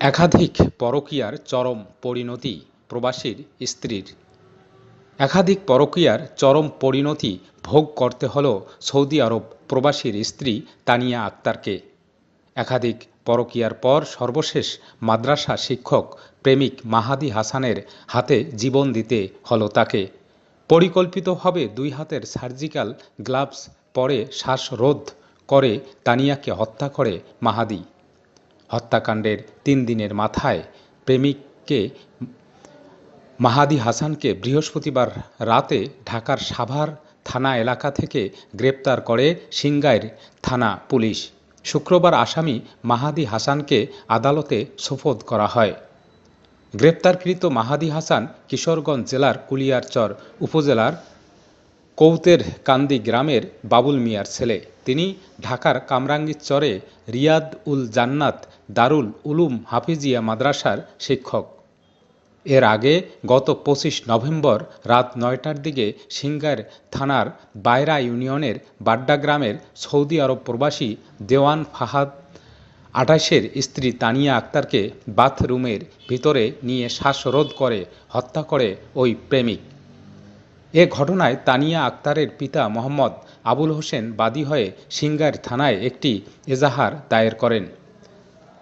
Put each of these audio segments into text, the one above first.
একাধিক পরকীয়ার চরম পরিণতি প্রবাসীর স্ত্রীর। একাধিক পরকীয়ার চরম পরিণতি ভোগ করতে হল সৌদি আরব প্রবাসীর স্ত্রী তানিয়া আক্তারকে। একাধিক পরকীয়ার পর সর্বশেষ মাদ্রাসা শিক্ষক প্রেমিক মাহাদি হাসানের হাতে জীবন দিতে হল তাকে। পরিকল্পিতভাবে দুই হাতের সার্জিক্যাল গ্লাভস পরে শ্বাসরোধ করে তানিয়াকে হত্যা করে মাহাদি। হত্যাকাণ্ডের তিন দিনের মাথায় প্রেমিককে মাহাদি হাসানকে বৃহস্পতিবার রাতে ঢাকার সাভার থানা এলাকা থেকে গ্রেপ্তার করে সিংগাইর থানা পুলিশ। শুক্রবার আসামি মাহাদি হাসানকে আদালতে সোপর্দ করা হয়। গ্রেপ্তারকৃত মাহাদি হাসান কিশোরগঞ্জ জেলার কুলিয়ারচর উপজেলার কৌতের কান্দি গ্রামের বাবুল মিয়ার ছেলে। তিনি ঢাকার কামরাঙ্গীর চরে রিয়াদ উল জান্নাত দারুল উলুম হাফিজিয়া মাদ্রাসার শিক্ষক। এর আগে গত পঁচিশ নভেম্বর রাত নয়টার দিকে সিঙ্গার থানার বায়রা ইউনিয়নের বাড্ডা গ্রামের সৌদি আরব প্রবাসী দেওয়ান ফাহাদ আঠাশের স্ত্রী তানিয়া আক্তারকে বাথরুমের ভিতরে নিয়ে শ্বাসরোধ করে হত্যা করে ওই প্রেমিক। এ ঘটনায় তানিয়া আক্তারের পিতা মোহাম্মদ আবুল হোসেন বাদী হয়ে সিংগার থানায় একটি এজাহার দায়ের করেন।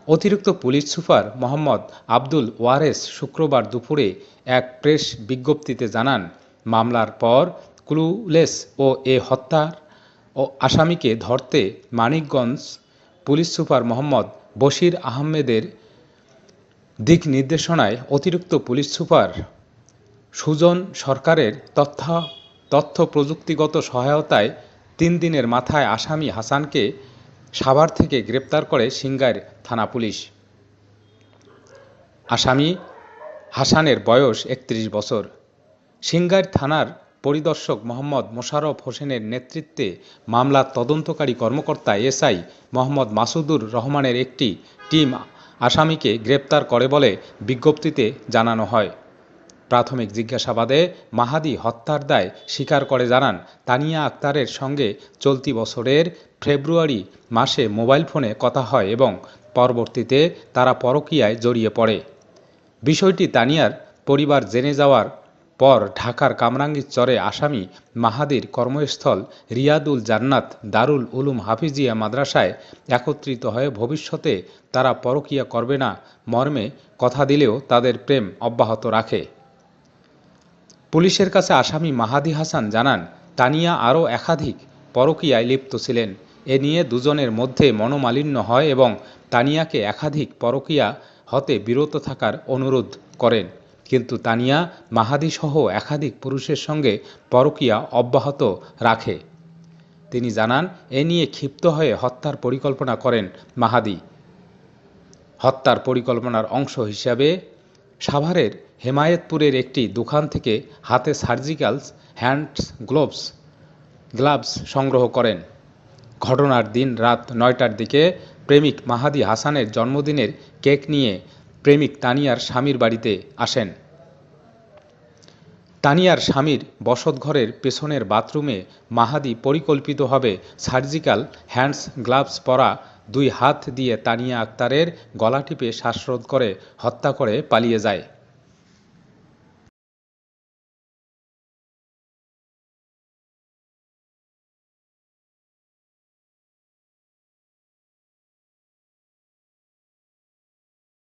অতিরিক্ত পুলিশ সুপার মোহাম্মদ আব্দুল ওয়ারেস শুক্রবার দুপুরে এক প্রেস বিজ্ঞপ্তিতে জানান, মামলার পর ক্লুলেস ও এ হত্যার ও আসামিকে ধরতে মানিকগঞ্জ পুলিশ সুপার মোহাম্মদ বশির আহমেদের দিক নির্দেশনায় অতিরিক্ত পুলিশ সুপার সুজন সরকারের তথ্য তথ্য প্রযুক্তিগত সহায়তায় তিন দিনের মাথায় আসামি হাসানকে সাভার থেকে গ্রেপ্তার করে সিংগাইর থানা পুলিশ। আসামি হাসানের বয়স একত্রিশ বছর। সিংগাইর থানার পরিদর্শক মোহাম্মদ মোশারফ হোসেনের নেতৃত্বে মামলার তদন্তকারী কর্মকর্তা এসআই মোহাম্মদ মাসুদুর রহমানের একটি টিম আসামিকে গ্রেপ্তার করে বলে বিজ্ঞপ্তিতে জানানো হয়। প্রাথমিক জিজ্ঞাসাবাদে মাহাদি হত্যার দায় স্বীকার করে জানান, তানিয়া আক্তারের সঙ্গে চলতি বছরের ফেব্রুয়ারি মাসে মোবাইল ফোনে কথা হয় এবং পরবর্তীতে তারা পরকীয়ায় জড়িয়ে পড়ে। বিষয়টি তানিয়ার পরিবার জেনে যাওয়ার পর ঢাকার কামরাঙ্গীর চরে আসামি মাহাদির কর্মস্থল রিয়াদুল জান্নাত দারুল উলুম হাফিজিয়া মাদ্রাসায় একত্রিত হয়ে ভবিষ্যতে তারা পরকীয়া করবে না মর্মে কথা দিলেও তাদের প্রেম অব্যাহত রাখে। পুলিশের কাছে আসামি মাহাদি হাসান জানান, তানিয়া আরও একাধিক পরকীয়ায় লিপ্ত ছিলেন। এ নিয়ে দুজনের মধ্যে মনোমালিন্য হয় এবং তানিয়াকে একাধিক পরকীয়া হতে বিরত থাকার অনুরোধ করেন। কিন্তু তানিয়া মাহাদি সহ একাধিক পুরুষের সঙ্গে পরকীয়া অব্যাহত রাখে। তিনি জানান, এ নিয়ে ক্ষিপ্ত হয়ে হত্যার পরিকল্পনা করেন মাহাদি। হত্যার পরিকল্পনার অংশ হিসাবে সাভারের হেমায়েতপুরের একটি দোকান থেকে হাতে সার্জিক্যাল হ্যান্ডস, গ্লোভস, গ্লাভস সংগ্রহ করেন। ঘটনার দিন রাত নয়টার দিকে প্রেমিক মাহাদি হাসানের জন্মদিনের কেক নিয়ে প্রেমিক তানিয়ার স্বামীর বাড়িতে আসেন। তানিয়ার স্বামীর বসতঘরের পেছনের বাথরুমে মাহাদি পরিকল্পিতভাবে সার্জিক্যাল, হ্যান্ডস, গ্লাভস পরা দুই হাত দিয়ে তানিয়া আক্তারের গলা টিপে শ্বাসরোধ করে হত্যা করে পালিয়ে যায়।